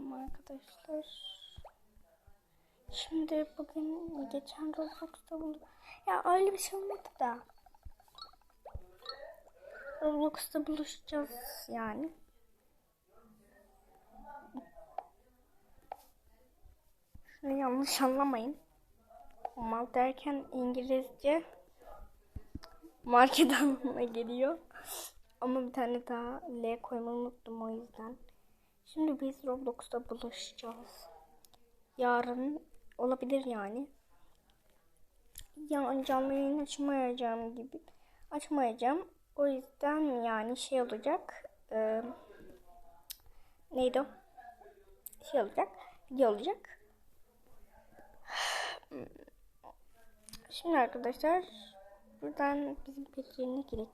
Selam arkadaşlar. Şimdi bugün geçen Roblox'ta buldum. Ya öyle bir şey olmadı da. Roblox'ta buluşacağız yani. Şunu yanlış anlamayın. Mal derken İngilizce market anlamına geliyor. Ama bir tane daha L koymayı unuttum o yüzden. Şimdi biz Roblox'ta buluşacağız. Yarın olabilir yani. Ya canlı yayın açmayacağım gibi. Açmayacağım. O yüzden yani şey olacak. E, neydi o? Şey olacak. Video olacak. Şimdi arkadaşlar buradan bizim peşlerine girelim.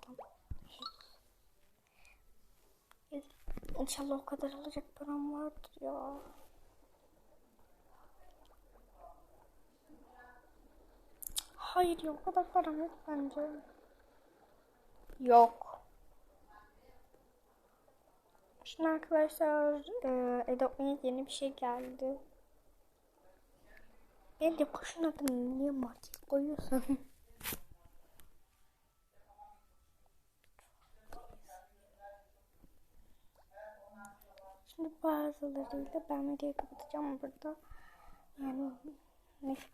İnşallah o kadar alacak param vardır ya. Hayır ya o kadar param yok bence. Yok. Şimdi arkadaşlar e, Adobe'ye yeni bir şey geldi. Ben de kuşun adını niye market koyuyorsun? bazılarıyla ben videoyu kapatacağım burada. Yani neyse bye.